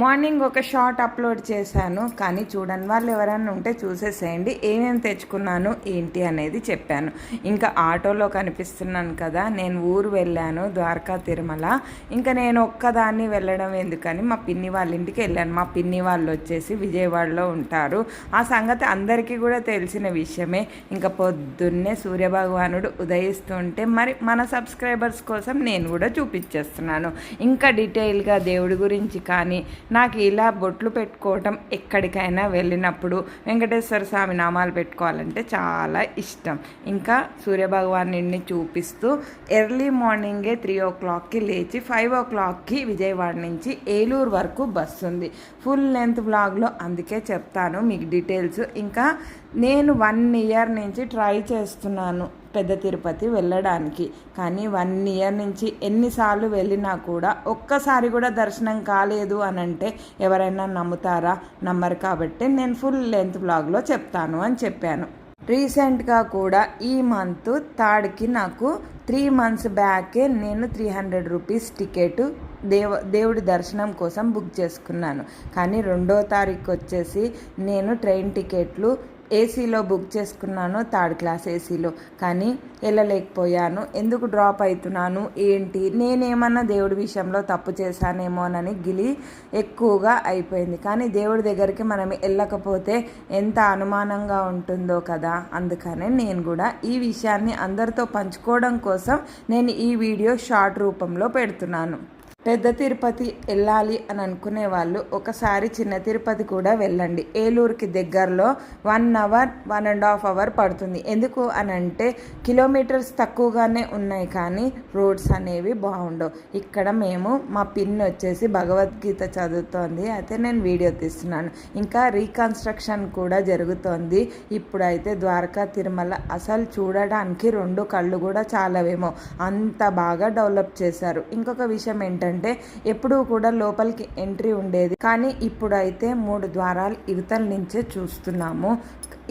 Morning ఒక short upload చేశాను కానీ చూడని వాళ్ళు ఎవరైనా ఉంటే చూసేసేయండి. ఏమేమి తెచ్చుకున్నాను ఏంటి అనేది చెప్పాను. ఇంకా ఆటోలో కనిపిస్తున్నాను కదా నేను ఊరు వెళ్ళాను ద్వారకా తిరుమల. ఇంకా నేను ఒక్కదాన్ని వెళ్ళడం ఎందుకని మా పిన్ని వాళ్ళ ఇంటికి వెళ్ళాను. మా పిన్ని వాళ్ళు వచ్చేసి విజయవాడలో ఉంటారు. ఆ సంగతి అందరికీ కూడా తెలిసిన విషయమే. ఇంకా పొద్దున్నే సూర్యభగవానుడు ఉదయిస్తుంటే మరి మన సబ్స్క్రైబర్స్ కోసం నేను కూడా చూపించేస్తున్నాను. ఇంకా డీటెయిల్గా దేవుడి గురించి కానీ నాకు ఇలా బొట్లు పెట్టుకోవటం ఎక్కడికైనా వెళ్ళినప్పుడు వెంకటేశ్వర స్వామి నామాలు పెట్టుకోవాలంటే చాలా ఇష్టం. ఇంకా సూర్యభగవాన్ని చూపిస్తూ ఎర్లీ మార్నింగే త్రీ ఓ క్లాక్కి లేచి ఫైవ్ ఓ క్లాక్కి విజయవాడ నుంచి ఏలూరు వరకు బస్సు ఉంది. ఫుల్ లెంత్ బ్లాగ్లో అందుకే చెప్తాను మీకు డీటెయిల్స్. ఇంకా నేను వన్ ఇయర్ నుంచి ట్రై చేస్తున్నాను. పెద్ద తిరుపతి వెళ్ళడానికి. కానీ వన్ ఇయర్ నుంచి ఎన్నిసార్లు వెళ్ళినా కూడా ఒక్కసారి కూడా దర్శనం కాలేదు అని అంటే ఎవరైనా నమ్ముతారా? నమ్మరు కాబట్టి నేను ఫుల్ లెంత్ బ్లాగ్లో చెప్తాను అని చెప్పాను. రీసెంట్గా కూడా ఈ మంత్ థర్డ్కి నాకు త్రీ మంత్స్ బ్యాకే నేను త్రీ హండ్రెడ్ రూపీస్ టికెట్ దేవ దేవుడి దర్శనం కోసం బుక్ చేసుకున్నాను. కానీ రెండో తారీఖు వచ్చేసి నేను ట్రైన్ టికెట్లు ఏసీలో బుక్ చేసుకున్నాను థర్డ్ క్లాస్ ఏసీలో. కానీ వెళ్ళలేకపోయాను. ఎందుకు డ్రాప్ అవుతున్నాను? ఏంటి? నేనేమన్నా దేవుడి విషయంలో తప్పు చేశానేమోనని గిలి ఎక్కువగా అయిపోయింది. కానీ దేవుడి దగ్గరికి మనం వెళ్ళకపోతే ఎంత అనుమానంగా ఉంటుందో కదా? అందుకనే నేను కూడా ఈ విషయాన్ని అందరితో పంచుకోవడం కోసం నేను ఈ వీడియో షార్ట్ రూపంలో పెడుతున్నాను. పెద్ద తిరుపతి వెళ్ళాలి అని అనుకునే వాళ్ళు ఒకసారి చిన్న తిరుపతి కూడా వెళ్ళండి. ఏలూరుకి దగ్గరలో one hour one and half hour పడుతుంది. ఎందుకు అని అంటే కిలోమీటర్స్ తక్కువగానే ఉన్నాయి కానీ రోడ్స్ అనేవి బాగుండవు. ఇక్కడ మేము మా పిన్ వచ్చేసి భగవద్గీత చదువుతోంది. అయితే నేను వీడియో తీస్తున్నాను. ఇంకా రీకన్స్ట్రక్షన్ కూడా జరుగుతోంది. ఇప్పుడైతే ద్వారకా తిరుమల అసలు చూడడానికి రెండు కళ్ళు కూడా చాలవేమో. అంత బాగా డెవలప్ చేశారు. ఇంకొక విషయం ఏంటంటే ఎందుకంటే ఎప్పుడూ కూడా లోపలికి ఎంట్రీ ఉండేది. కానీ ఇప్పుడైతే మూడు ద్వారాలు ఇవతల నుంచే చూస్తున్నాము.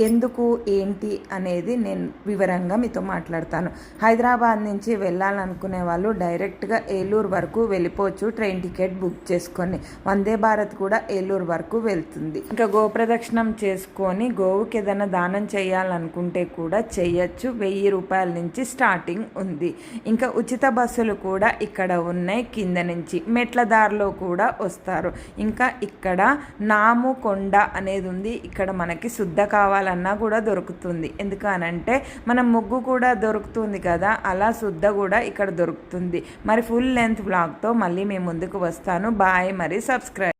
ఎందుకు ఏంటి అనేది నేను వివరంగా మీతో మాట్లాడతాను. హైదరాబాద్ నుంచి వెళ్ళాలనుకునే వాళ్ళు డైరెక్ట్గా ఏలూరు వరకు వెళ్ళిపోవచ్చు. ట్రైన్ టికెట్ బుక్ చేసుకొని వందే భారత్ కూడా ఏలూరు వరకు వెళ్తుంది. ఇంకా గోప్రదక్షిణం చేసుకొని గోవుకి ఏదైనా దానం చేయాలనుకుంటే కూడా చేయొచ్చు. వెయ్యి రూపాయల నుంచి స్టార్టింగ్ ఉంది. ఇంకా ఉచిత బస్సులు కూడా ఇక్కడ ఉన్నాయి కింద నుంచి. మెట్ల దారిలో కూడా వస్తారు. ఇంకా ఇక్కడ నాము కొండ అనేది ఉంది. ఇక్కడ మనకి శుద్ధ కావాలి కావాలన్నా కూడా దొరుకుతుంది. ఎందుకనంటే మన మనం ముగ్గు కూడా దొరుకుతుంది కదా అలా శుద్ధ కూడా ఇక్కడ దొరుకుతుంది. మరి ఫుల్ లెంత్ బ్లాగ్తో మళ్ళీ మేము ముందుకు వస్తాను. బాయ్ మరి సబ్స్క్రైబ్